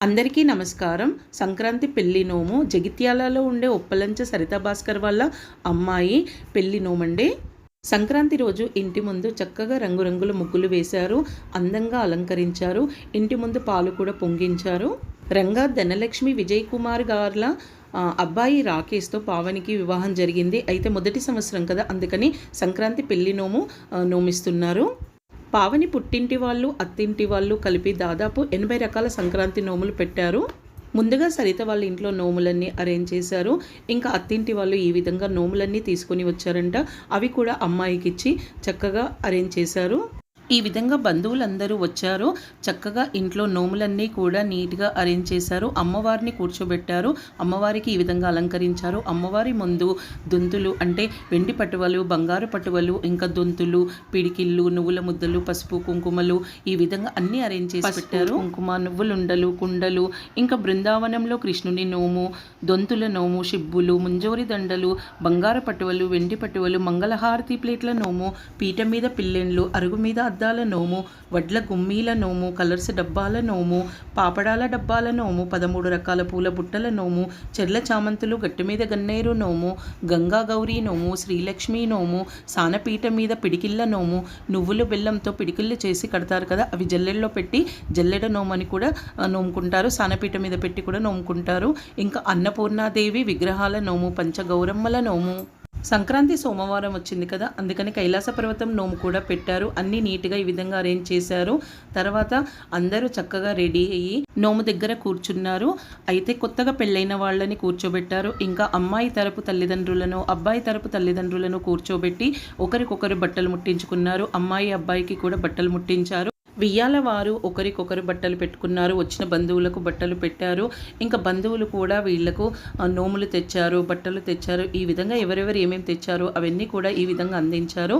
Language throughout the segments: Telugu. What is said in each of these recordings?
అందరికీ నమస్కారం. సంక్రాంతి పెళ్ళి నోము. జగిత్యాలలో ఉండే ఉప్పలంచ సరిత భాస్కర్ వాళ్ళ అమ్మాయి పెళ్ళి నోమండి. సంక్రాంతి రోజు ఇంటి ముందు చక్కగా రంగురంగుల ముగ్గులు వేశారు. అందంగా అలంకరించారు. ఇంటి ముందు పాలు కూడా పొంగించారు. రంగా ధనలక్ష్మి విజయ్ కుమార్ గార్ల అబ్బాయి రాకేష్తో పావనికి వివాహం జరిగింది. అయితే మొదటి సంవత్సరం కదా అందుకని సంక్రాంతి పెళ్ళి నోము నోమిస్తున్నారు. పావని పుట్టింటి వాళ్ళు అత్తింటి వాళ్ళు కలిపి దాదాపు ఎనభై రకాల సంక్రాంతి నోములు పెట్టారు. ముందుగా సరిత వాళ్ళ ఇంట్లో నోములన్నీ అరేంజ్ చేశారు. ఇంకా అత్తింటి వాళ్ళు ఈ విధంగా నోములన్నీ తీసుకొని వచ్చారంట. అవి కూడా అమ్మాయికి ఇచ్చి చక్కగా అరేంజ్ చేశారు. ఈ విధంగా బంధువులందరూ వచ్చారు. చక్కగా ఇంట్లో నోములన్నీ కూడా నీట్గా అరేంజ్ చేశారు. అమ్మవారిని కూర్చోబెట్టారు. అమ్మవారికి ఈ విధంగా అలంకరించారు. అమ్మవారి ముందు దొంతులు అంటే వెండి పటువలు బంగారు పటువలు ఇంకా దొంతులు పిడికిళ్ళు నువ్వుల ముద్దలు పసుపు కుంకుమలు ఈ విధంగా అన్ని అరేంజ్ చేసి పెట్టారు. కుంకుమ నువ్వులుండలు కుండలు ఇంకా బృందావనంలో కృష్ణుని నోము దొంతుల నోము షిబ్బులు ముంజోరి దండలు బంగారు పటువలు వెండి పటువలు మంగళహారతి ప్లేట్ల నోము పీట మీద పిల్లెండ్లు అరుగు మీద అద్దాల నోము వడ్ల గుమ్మీల నోము కలర్స్ డబ్బాల నోము పాపడాల డబ్బాల నోము పదమూడు రకాల పూల బుట్టల నోము చెర్ల చామంతులు గట్టి మీద గన్నేరు నోము గంగా గౌరీ నోము శ్రీలక్ష్మి నోము సానపీట మీద పిడికిళ్ళ నోము నువ్వులు బెల్లంతో పిడికిళ్ళు చేసి కడతారు కదా అవి జల్లెడలో పెట్టి జల్లెడ నోము అని కూడా నోముకుంటారు. సానపీట మీద పెట్టి కూడా నోముకుంటారు. ఇంకా అన్నపూర్ణాదేవి విగ్రహాల నోము పంచగౌరమ్మల నోము. సంక్రాంతి సోమవారం వచ్చింది కదా అందుకని కైలాస పర్వతం నోము కూడా పెట్టారు. అన్నీ నీట్గా ఈ విధంగా అరేంజ్ చేశారు. తర్వాత అందరూ చక్కగా రెడీ అయ్యి నోము దగ్గర కూర్చున్నారు. అయితే కొత్తగా పెళ్ళైన వాళ్ళని కూర్చోబెట్టారు. ఇంకా అమ్మాయి తరపు తల్లిదండ్రులను అబ్బాయి తరపు తల్లిదండ్రులను కూర్చోబెట్టి ఒకరికొకరు బట్టలు ముట్టించుకున్నారు. అమ్మాయి అబ్బాయికి కూడా బట్టలు ముట్టించారు. వియ్యాల వారు ఒకరికొకరు బట్టలు పెట్టుకున్నారు. వచ్చిన బంధువులకు బట్టలు పెట్టారు. ఇంకా బంధువులు కూడా వీళ్ళకు నోములు తెచ్చారు బట్టలు తెచ్చారు. ఈ విధంగా ఎవరెవరు ఏమేమి తెచ్చారో అవన్నీ కూడా ఈ విధంగా అందించారు.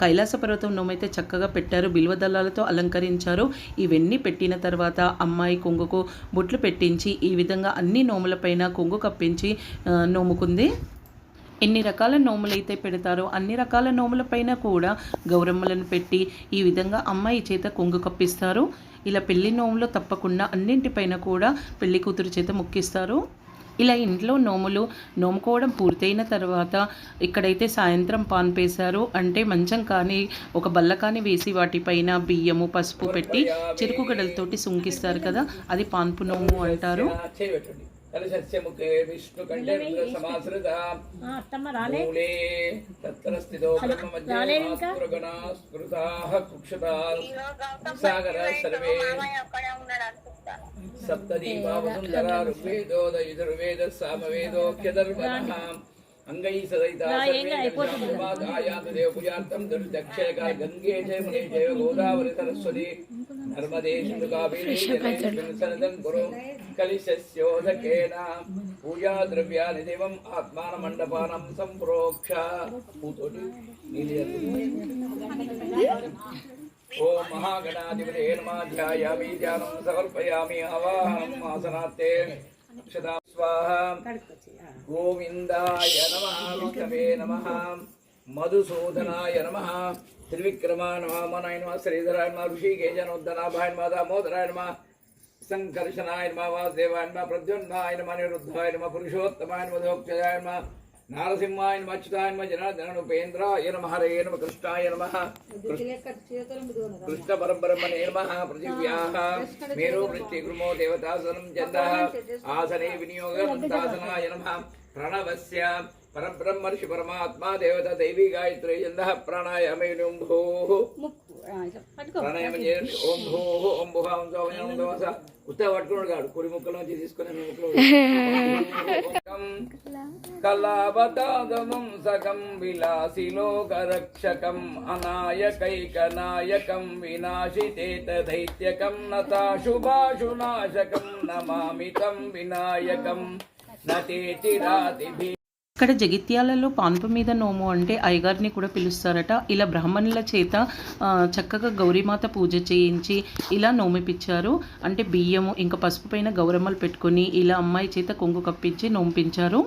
కైలాస పర్వతం నోమైతే చక్కగా పెట్టారు. బిల్వ దళాలతో అలంకరించారు. ఇవన్నీ పెట్టిన తర్వాత అమ్మాయి కొంగుకు బొట్లు పెట్టించి ఈ విధంగా అన్ని నోములపైన కొంగు కప్పించి నోముకుంది. ఎన్ని రకాల నోములైతే పెడతారో అన్ని రకాల నోములపైన కూడా గౌరమ్మలను పెట్టి ఈ విధంగా అమ్మాయి చేత కొంగు కప్పిస్తారు. ఇలా పెళ్ళి నోములు తప్పకుండా అన్నింటిపైన కూడా పెళ్ళి కూతురు చేత ముక్కిస్తారు. ఇలా ఇంట్లో నోములు నోముకోవడం పూర్తయిన తర్వాత ఇక్కడైతే సాయంత్రం పాన్ పేశారు. అంటే మంచం కానీ ఒక బల్ల కానీ వేసి వాటిపైన బియ్యము పసుపు పెట్టి చెరుకు గడలతోటి సుంకిస్తారు కదా అది పాన్పు నోము అంటారు. చేయబెట్టండి కలశస్య ముఖే విష్ణు కంఠే రుద్ర సమాశ్రిత మూలే తత్ర స్థితో బ్రహ్మ మధ్య స్ఫురుతాః కుక్షతాః సాగర సర్వే సప్తదీపావసుందరా ఋగ్వేదోద యజుర్వేద సామవేదోఖ్యధర్మణః అంగై సదయితా సర్వే దేవ పూజార్థం గంగే జయ మునే జయ గోదావరి సరస్వతి నర్మదే సింధు కావేరీ సనదం కురు కలిశస్యోదకేన పూజా ద్రవ్యాన్ని దేవం ఆత్మాన మండపానం సంప్రోక్ష ఓం మహాగణాధిపతే నమః ధ్యాయామి ధ్యానం సమర్పయామి ఆవాహనం ఆసనాత్తే అక్షతా స్వాహ గోవిందాయ నమః విష్ణవే నమః మధుసూదనాయ నమః త్రివిక్రమాయ నమః మనాయ నమః శ్రీధరాయ నమః ఋషికేశనోద్దనాభాయ నమః దామోదరాయ నమః సంకర్షణాయ నమః వాసుదేవాయ నమః ప్రద్యుమ్నాయ నమః నిరుద్ధాయ నమః పురుషోత్తమాయ నమః దోక్షజాయ నమః నారసింహాయ నమః అచ్యుతాయ నమః జనార్దన ఉపేంద్రాయ నమః హరే నమః కృష్ణాయ నమః కృష్ణ పరబ్రహ్మణే నమః పృథివ్యాః మేరో వృత్తి గురుమో దేవతాసనం చందః ఆసనే నమః ప్రణవస్య పరబ్రహ్మర్షి పరమాత్మా దేవత దైవీ గాయత్రి చందః ప్రాణాయామే భూః. ప్రాణాయామం చేయండి. ఓం భూః ఓం భువ ఓం సౌ ఓం దోస ఉత్తగా పట్టుకున్నాడు కాడు. కుడి ముక్కల నుంచి తీసుకుని ముక్కలు కళావతాదమం సగం విలాసిలోకరక్షకం అనాయకైకనాయకం వినాశితేత దైత్యకం నతాశుభాశునాశకం నమామితం వినాయకం. నతేతిరాతిభి ఇక్కడ జగిత్యాలలో పాన్పు మీద నోము అంటే అయ్యగారిని కూడా పిలుస్తారట. ఇలా బ్రాహ్మణుల చేత చక్కగా గౌరీమాత పూజ చేయించి ఇలా నోమిపించారు. అంటే బియ్యము ఇంకా పసుపు పైన గౌరమ్మలు పెట్టుకొని ఇలా అమ్మాయి చేత కొంగు కప్పించి నోంపించారు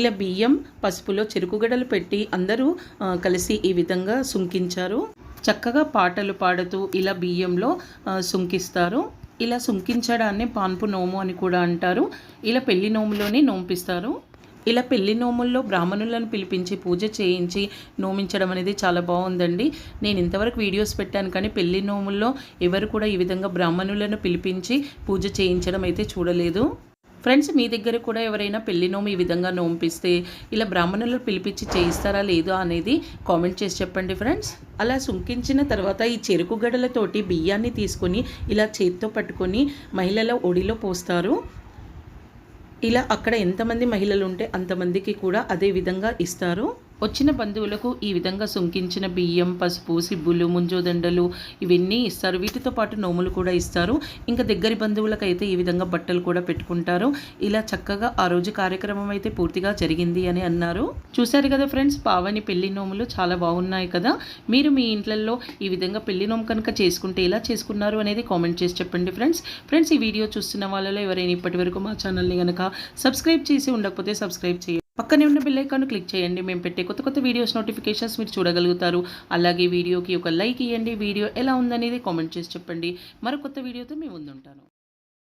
ఇలా బియ్యం పసుపులో చెరుకుగడలు పెట్టి అందరూ కలిసి ఈ విధంగా సుంకించారు. చక్కగా పాటలు పాడుతూ ఇలా బియ్యంలో సుంకిస్తారు. ఇలా ఇలా సుంకించడాన్ని పాన్పు నోము అని కూడా అంటారు. ఇలా పెళ్ళి నోములోనే నోంపిస్తారు. ఇలా పెళ్ళి నోముల్లో బ్రాహ్మణులను పిలిపించి పూజ చేయించి నోమించడం అనేది చాలా బాగుందండి. నేను ఇంతవరకు వీడియోస్ పెట్టాను కానీ పెళ్ళి నోముల్లో ఎవరు కూడా ఈ విధంగా బ్రాహ్మణులను పిలిపించి పూజ చేయించడం అయితే చూడలేదు. ఫ్రెండ్స్ మీ దగ్గర కూడా ఎవరైనా పెళ్ళి నోము ఈ విధంగా నోంపిస్తే ఇలా బ్రాహ్మణులు పిలిపించి చేయిస్తారా లేదా అనేది కామెంట్ చేసి చెప్పండి ఫ్రెండ్స్. అలా సుంకించిన తర్వాత ఈ చెరుకు గడలతోటి బియ్యాన్ని తీసుకొని ఇలా చేత్తో పట్టుకొని మహిళల ఒడిలో పోస్తారు. ఇలా అక్కడ ఎంతమంది మహిళలు ఉంటే అంతమందికి కూడా అదే విధంగా ఇస్తారు. వచ్చిన బంధువులకు ఈ విధంగా సుంకించిన బియ్యం పసుపు సిబ్బులు ముంజోదండలు ఇవన్నీ ఇస్తారు. వీటితో పాటు నోములు కూడా ఇస్తారు. ఇంకా దగ్గరి బంధువులకైతే ఈ విధంగా బట్టలు కూడా పెట్టుకుంటారు. ఇలా చక్కగా ఆ రోజు కార్యక్రమం అయితే పూర్తిగా జరిగింది అని అన్నారు. చూశారు కదా ఫ్రెండ్స్ పావని పెళ్ళి నోములు చాలా బాగున్నాయి కదా. మీరు మీ ఇంట్లలో ఈ విధంగా పెళ్ళి నోము కనుక చేసుకుంటే ఎలా చేసుకున్నారు అనేది కామెంట్ చేసి చెప్పండి ఫ్రెండ్స్. ఫ్రెండ్స్ ఈ వీడియో చూస్తున్న వాళ్ళలో ఎవరైనా ఇప్పటివరకు మా ఛానల్ని కనుక సబ్స్క్రైబ్ చేసి ఉండకపోతే సబ్స్క్రైబ్ చేయండి. పక్కనే ఉన్న బెల్ ఐకాన్ క్లిక్ చేయండి. మేము పెట్టే కొత్త కొత్త వీడియోస్ నోటిఫికేషన్స్ మీరు చూడగలుగుతారు. అలాగే వీడియోకి ఒక లైక్ ఇవ్వండి వీడియో ఎలా ఉందనేది కామెంట్ చేసి చెప్పండి. మరో కొత్త వీడియోతో మేము ముందుంటాను.